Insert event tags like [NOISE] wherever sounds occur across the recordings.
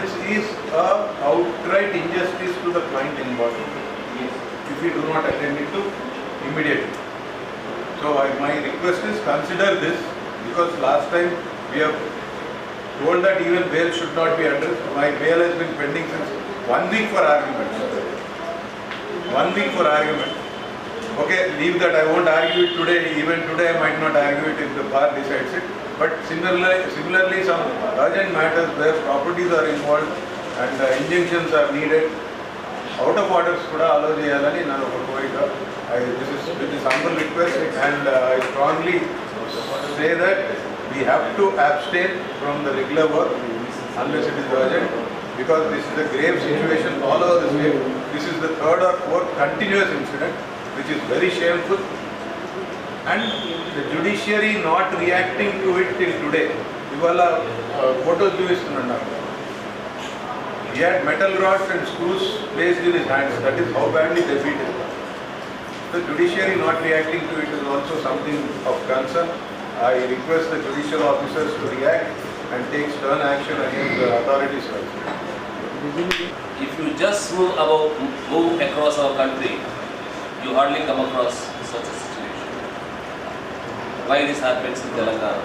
this is a outright injustice to the client involved. Yes. If we do not attend it to immediately. So I, my request is consider this because last time we have told that even bail should not be addressed. My bail has been pending since one week for argument. One week for argument. Okay, leave that, I won't argue it today, even today I might not argue it if the bar decides it. But similarly, similarly some urgent matters where properties are involved and uh, injunctions are needed, out of orders కూడా అలో చేయాలని నా ఒక కోరిక I this is with this humble request and I strongly say that we have to abstain from the regular work unless it is urgent because this is a grave situation all over the state. This is the third or fourth continuous incident which is very shameful and the judiciary not reacting to it till today. ಇವೆಲ್ಲ photos ಜೂಯಿಸ್ಕೊಂಡು He had metal rods and screws placed in his hands. That is how badly they beat him. The judiciary not reacting to it is also something of concern. I request the judicial officers to react and take stern action against the authorities. If you just move about, move across our country, you hardly come across such a Why this happens in Telangana?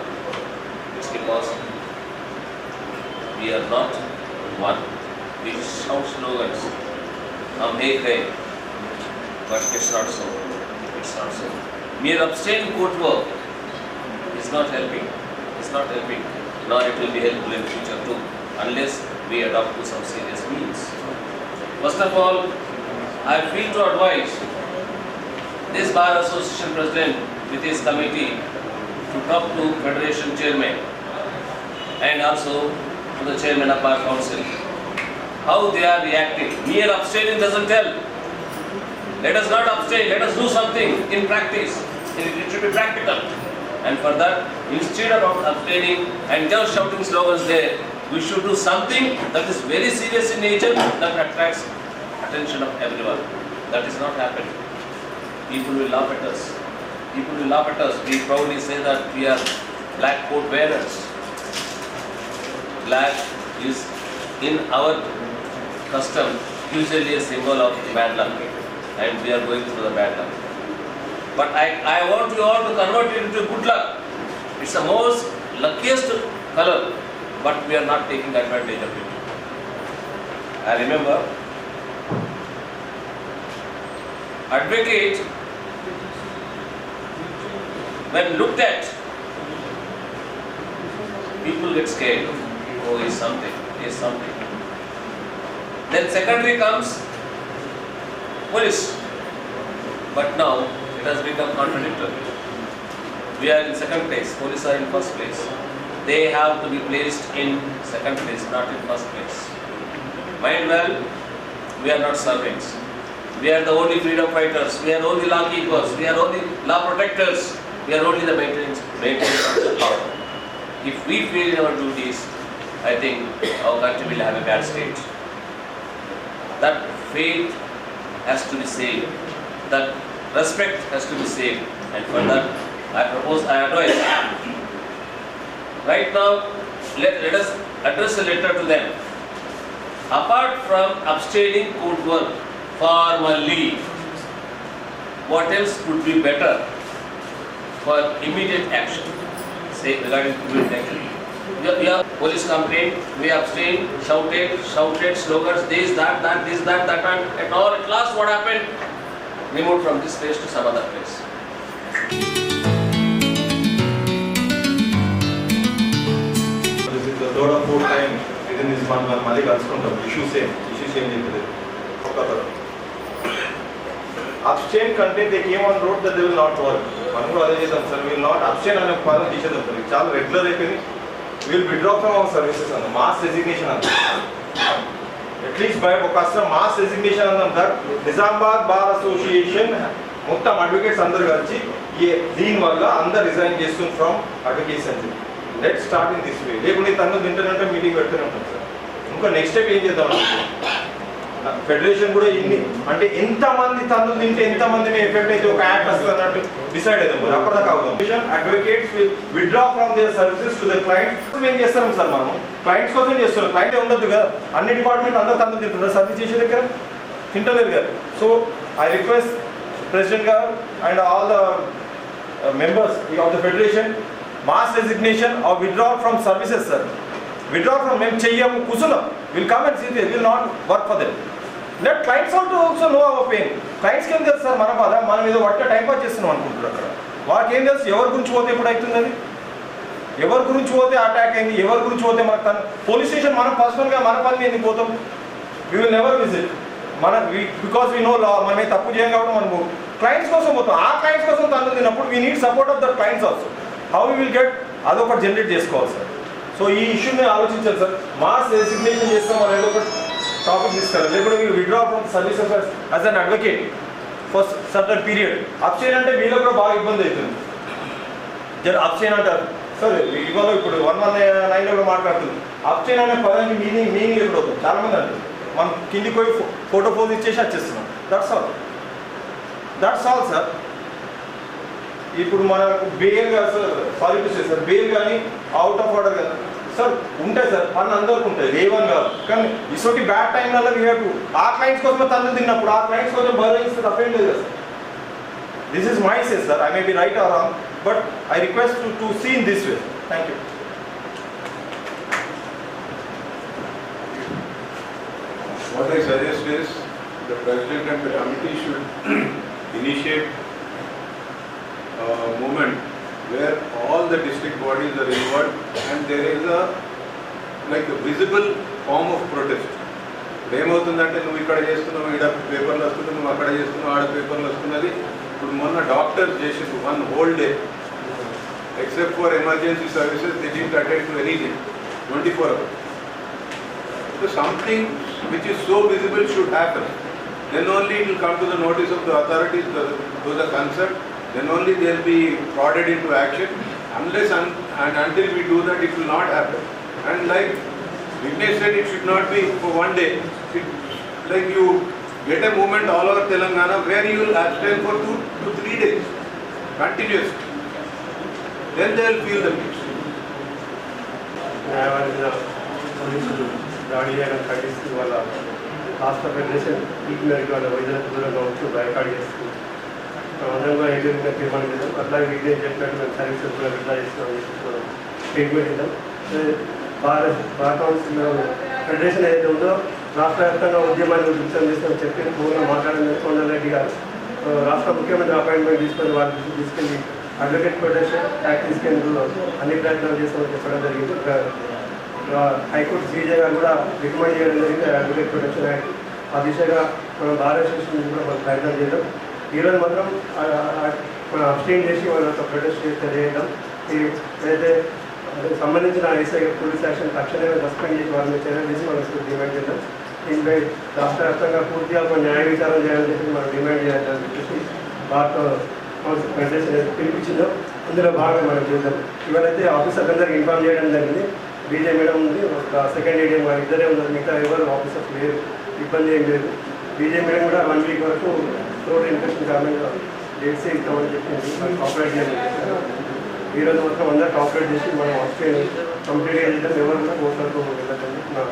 It's because we are not one. We shout slogans, हम एक है, but it's not so. It's not so. Mere abstaining court work is not helping. It's not helping. Nor it will be helpful in future too, unless we adopt to some serious means. First of all, I feel to advise this Bar Association President with his committee to talk to Federation Chairman and also to the Chairman of Bar Council. How they are reacting. Mere abstaining doesn't tell. Let us not abstain, let us do something in practice. It should be practical. And for that, instead of abstaining and just shouting slogans there, we should do something that is very serious in nature that attracts attention of everyone. That is not happening. People will laugh at us. People will laugh at us. We proudly say that we are black coat wearers. Black is in our custom usually a symbol of bad luck and we are going through the bad luck. But I, I want you all to convert it into good luck. It's the most luckiest color, but we are not taking advantage of it. I remember advocate when looked at people get scared. Oh, is something, is something. Then secondary comes police. But now it has become contradictory. We are in second place, police are in first place. They have to be placed in second place, not in first place. Mind well, we are not servants. We are the only freedom fighters, we are only law keepers, we are only law protectors, we are only the maintenance, maintenance of the law. If we fail in our duties, I think our country will have a bad state. That faith has to be saved, that respect has to be saved, and for that I propose, I advise. Right now, let, let us address a letter to them. Apart from abstaining could work formally, what else could be better for immediate action, say regarding immediate action. Your, your police complaint, we have seen, shouted, shouted slogans, this, that, that, this, that, that, and at all, at last what happened? Removed from this place to some other place. This is the third or fourth time within this month when Malik Alskuntam, issue same, issue same in the Kolkata. Content they came on road that they will not work. మనం కూడా అదే చేద్దాం sir. Will not option అనే పదం తీసేద్దాం sir. చాలా regular అయిపోయింది will withdraw from our services అన్న మాస్ రెసిగ్నేషన్ అంత అట్లీస్ట్ బై ఒక కష్టం మాస్ రెసిగ్నేషన్ అందాం సార్. నిజామాబాద్ బార్ అసోసియేషన్ మొత్తం అడ్వకేట్స్ అందరు కలిసి ఏ దీని వల్ల అందరు రిజైన్ చేస్తుంది ఫ్రమ్ అడ్వకేట్స్ అని చెప్పి. Let start in this way లేకుంటే తను తింటానంటే మీటింగ్ పెడుతూనే ఉంటాం సార్. ఇంకా నెక్స్ట్ స్టెప్ ఏం చేద్దాం ఫెడరేషన్ కూడా ఇన్ని. అంటే ఎంత మంది తన్నులు తింటే ఎంత మంది ఎఫెక్ట్ అయితే ఒక యాక్ట్ వస్తుంది అన్నట్టు డిసైడ్ అవుతాం మరి అప్పటిదాకా అవుతాం. Advocates withdraw from their services to the client మేము చేస్తాం సార్ మనం? క్లయింట్స్ కోసం చేస్తున్నాం. క్లయింట్ ఉండదు కదా. అన్ని డిపార్ట్మెంట్ అందరూ తన్నులు తింటున్నారు. సర్వీస్ చేసే దగ్గర తింటలేదు కదా. సో ఐ రిక్వెస్ట్ ప్రెసిడెంట్ గారు and all the members of the federation mass resignation or withdraw from services sir withdraw from మేము చెయ్యము కూర్చున్నాం will come and see they will not work for them let clients also also know our pain క్లయింట్స్కి ఏం తెలుసు sir మన బాధ మనం ఏదో వట్ట time pass చేస్తున్నాం అనుకుంటారు అక్కడ. వాళ్ళకి ఏం తెలుసు ఎవరి గురించి పోతే ఎప్పుడు అవుతుంది ఎవరి గురించి పోతే అటాక్ అయింది? ఎవరి గురించి పోతే మనకు తను పోలీస్ స్టేషన్ మనం పర్సనల్గా మన పని ఎందుకు పోతాం? వీ విల్ నెవర్ విజిట్ మన బికాస్ వీ నో లా మనమే తప్పు చేయం కాబట్టి మనము క్లయింట్స్ కోసం పోతాం. ఆ క్లయింట్స్ కోసం తను తిన్నప్పుడు we need support of the clients also how we will get అదొకటి జనరేట్ చేసుకోవాలి సార్ సో ఈ ఇష్యూని ఆలోచించాలి సార్. మాస్ రెసిగ్నేషన్ చేస్తాం మనం ఏదో ఒక టాపిక్ తీసుకెళ్ళాలి. లేకపోతే మీరు withdraw from service as an advocate for certain period అప్సైన్ అంటే వీళ్ళకి కూడా బాగా ఇబ్బంది అవుతుంది. జర అప్సైన్ అంటారు. సరే ఇవాళ ఇప్పుడు వన్ వన్ నైన్లో కూడా మాట్లాడుతుంది. అప్సైన్ అనే పదానికి మీనింగ్ మీనింగ్ ఎప్పుడు అవుతుంది చాలా మంది అంటారు. మనం కిందికి పోయి ఫోటో పోజ్ ఇచ్చేసి వచ్చేస్తున్నాం. That's all that's all sir ఇప్పుడు మనకు bail sir sorry sir. Bail కానీ అవుట్ ఆఫ్ ఆర్డర్ కానీ. సార్ ఉంటాయి సార్. పని అందరికి ఉంటాయి. లేవని కాదు. కానీ ఇటువంటి బ్యాడ్ టైంలలో వీఆర్ ఆ క్లయింట్స్ కోసం తల్లి తిన్నప్పుడు ఆ క్లయింట్స్ కోసం భరించిన తప్పేం లేదు sir. This is my sense sir I may be right or wrong but I request to to see in this way thank you What I suggest is the president and the committee should [CLEARS THROAT] initiate movement where all the district bodies are involved and there is a like a visible form of protest. ఇప్పుడు ఏమవుతుందంటే నువ్వు ఇక్కడ చేస్తున్నావు ఈడ పేపర్లు వస్తున్నావు నువ్వు అక్కడ చేస్తున్నావు ఆడ పేపర్లు వస్తున్నది ఇప్పుడు మొన్న డాక్టర్స్ చేసిండు one whole day except for emergency services they didn't attend to anything twenty four hours So something which is so visible should happen. Then only it will come to the notice of the authorities, the- those are then only they will be prodded into action. Unless un- and until we do that, it will not happen. And like Vignesh said, it should not be for one day. It- Like you get a movement all over Telangana where you will abstain for two to three days, continuously. Then they will feel the pinch. న్యాయవాదిగా పోలీసులు దాడి చేయడం ఖండిస్తూ వాళ్ళ రాష్ట్ర federation peak మేరకు వాళ్ళ వైద్యులకు దూరంగా ఉంటూ బయకాడ్ చేస్తూ అందరంగా ఎదురుగా తీర్మానం చేద్దాం. అట్లాగే విజ్ఞానం చెప్పినట్టు మేము సర్వీసెస్ కూడా ఇట్లా చేస్తున్నాం మనం ట్రీట్మెంట్ ఇద్దాం భారత్ భారత కౌన్సిల్ ఫెడరేషన్ ఏదైతే ఉందో రాష్ట్ర వ్యాప్తంగా ఉద్యమాన్ని ఉద్యమం చేస్తామని చెప్పి పూర్ణ మాట్లాడిన కొండరెడ్డి గారు. రాష్ట్ర ముఖ్యమంత్రి అపాయింట్మెంట్ తీసుకొని వారి తీసుకెళ్ళి అడ్వకేట్ ఫెడరేషన్ యాక్ట్ తీసుకెందుకు అన్ని ప్రయత్నాలు చేస్తామని చెప్పడం జరిగింది. హైకోర్టు సీజే గారు కూడా రికమెండ్ చేయడం జరిగింది. అడ్వకేట్ ప్రొటెక్షన్ యాక్ట్ ఆ దిశగా మనం భారత కూడా మనం ప్రయత్నం చేద్దాం. ఈరోజు మాత్రం మనం అబ్స్టైన్ చేసి వాళ్ళతో ప్రొటెస్ట్ చేస్తే చేయడం ఈ ఏదైతే సంబంధించిన ఐసీ పోలీస్ యాక్షన్ తక్షణమే సస్పెండ్ చేసి వాళ్ళని చర్యలు చేసి మనం డిమాండ్ చేద్దాం. దీనిపై రాష్ట్ర వ్యాప్తంగా పూర్తిగా ఒక న్యాయ విచారణ చేయాలని చెప్పి మనం డిమాండ్ చేయాలని చెప్పేసి భారత కౌన్సిల్ ఫెడరేషన్ పిలిపించిందో అందులో భాగంగా మనం చేద్దాం. ఇవాళైతే ఆఫీసర్స్ అందరికీ ఇన్ఫార్మ్ చేయడం జరిగింది. బీజే మేడం ఉంది ఒక సెకండ్ ఏడియం వారు ఇద్దరే ఉన్నారు. మిగతా ఎవరు ఆఫీసర్స్ లేరు ఇబ్బంది ఏం లేదు. బీజే మేడం కూడా వన్ వీక్ వరకు రోడ్ ఇన్ఫెక్షన్ కారణంగా డేట్స్ ఇస్తామని చెప్పింది మరి కాపరేట్ చేయాలి ఈ రోజు మొత్తం అందరూ కాపరేట్ చేసి మనం ఆస్ట్రేట్ కంప్లీట్గా చేద్దాం ఎవరు కూడా కోర్టులకు వెళ్ళకండి నా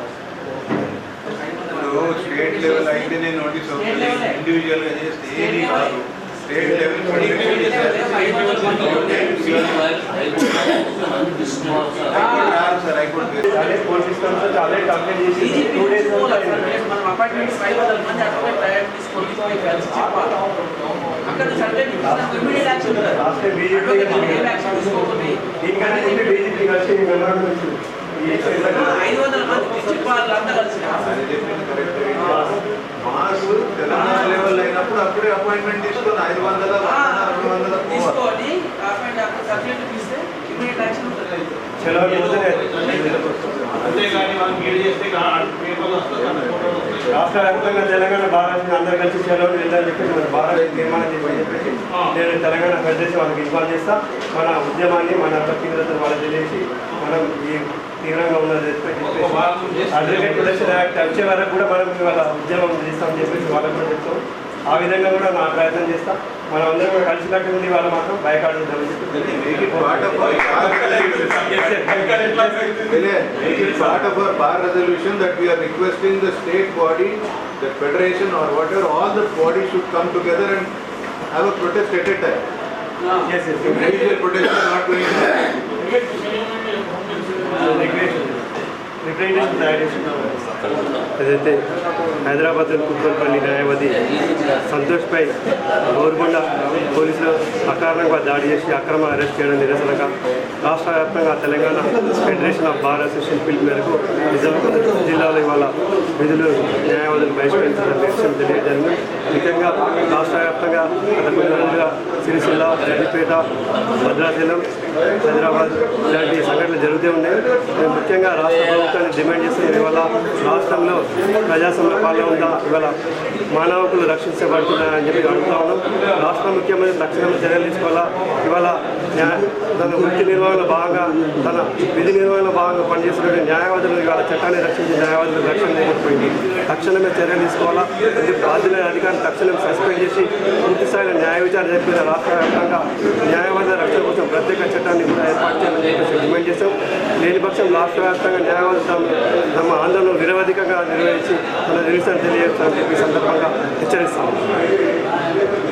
ఇప్పుడు స్టేట్ లెవెల్ అయితేనే నోటీస్ అవుతుంది ఇండివిజువల్ గా చేస్తే ఏది కాదు స్టేట్ లెవెల్ రాదు సార్ హైకోర్టు అదే పోలీస్ సిస్టమ్స్ అదే కంప్లైంట్ చేసి టూ డేస్ మనం అపాయింట్మెంట్స్ ఐదు వందల మంది అపాయింట్ తయారు తీసుకొని కలిసి చెప్పాలి అక్కడ నుంచి అంటే యాక్షన్ లాస్ట్ బీజేపీ యాక్షన్ ముందు బీజేపీ కలిసి ఐదు వందల మందికి చెప్పాలి అంతా కలిసి మాస్ తెలంగాణ లెవెల్ అయినప్పుడు అప్పుడే అపాయింట్మెంట్ తీసుకొని ఐదు వందల రెండు వందల తీసుకొని అపాయింట్ సబ్జెక్ట్ తీస్తే ఇమీడియట్ యాక్షన్ ఉంటుంది అంతేగాని చేస్తే పేపర్లు రాష్ట్ర వ్యాప్తంగా తెలంగాణ భారత్ అందరు కలిసి సెలవులు వెళ్ళాలని చెప్పేసి మన భారత్ తీర్మానం చేసి చెప్పేసి నేను తెలంగాణ ఫెడరేషన్ వాళ్ళకి ఇన్వాల్వ్ చేస్తా. మన ఉద్యమాన్ని మన తీవ్రతను వాళ్ళకి తెలియసి మనం ఈ తీవ్రంగా ఉన్నది అడ్వకేట్ ప్రొటెక్షన్ యాక్ట్ వచ్చే వరకు కూడా మనం ఇవాళ ఉద్యమం చేస్తామని చెప్పేసి వాళ్ళకు కూడా చెప్తాం. ఆ విధంగా కూడా నా ప్రయత్నం చేస్తాం. మనం అందరం కూడా కలిసికట్టు ఉండి వాళ్ళు మాత్రం బయకాడు Make it part of our bar Make it part of our bar resolution that we are requesting the state body, the federation or whatever, all the bodies should come together and have a protest at a time. Individual protest is not going to representation తయారు చేస్తున్నాం ఏదైతే హైదరాబాద్ కుట్రపల్లి న్యాయవాది సంతోష్పై గోరుగొండ పోలీసులు అకారణంగా దాడి చేసి అక్రమ arrest చేయడం నిరసనగా రాష్ట్ర వ్యాప్తంగా Telangana federation of bar association పిలుపు మేరకు నిజామాబాద్ జిల్లాలో ఇవాళ విధులు న్యాయవాదులు బహిష్కరించడం నిరసన తెలియజేయడం ముఖ్యంగా రాష్ట్ర వ్యాప్తంగా గత కొన్ని రోజులుగా సిరిసిల్ల సిద్దిపేట భద్రాచలం హైదరాబాద్ ఇలాంటి సంఘటనలు జరుగుతూ ఉన్నాయి. ముఖ్యంగా రాష్ట్ర ప్రభుత్వాన్ని డిమాండ్ చేస్తున్న ఇవాళ రాష్ట్రంలో ప్రజాస్వామ్య పాలన ఉందా? ఇవాళ మానవ హక్కులు రక్షించబడుతున్నాయని చెప్పి అడుగుతా ఉన్నాం. రాష్ట్ర ముఖ్యమంత్రి తక్షణం చర్యలు తీసుకోవాలా? ఇవాళ తన వృత్తి నిర్వహణ భాగంగా తన విధి నిర్వహణ భాగంగా పనిచేస్తున్న న్యాయవాదులు ఇవాళ చట్టాన్ని రక్షించే న్యాయవాదులు రక్షణ లేకపోయింది. తక్షణమే చర్యలు తీసుకోవాలా? ఇది బాధ్యులైన అధికారులు తక్షణం సస్పెండ్ చేసి పూర్తి స్థాయిలో న్యాయ విచారణ జరిపిన రాష్ట్ర వ్యాప్తంగా న్యాయవాదుల రక్షణ కోసం ప్రత్యేక చట్టాన్ని కూడా ఏర్పాటు చేయాలని చెప్పేసి డిమాండ్ చేశాం. లేని పక్షం రాష్ట్ర వ్యాప్తంగా న్యాయవాదులు తమ తమ ఆందోళన నిరవధికంగా నిర్వహించి మన నిరసన తెలియజేస్తామని చెప్పి సందర్భంగా హెచ్చరిస్తాం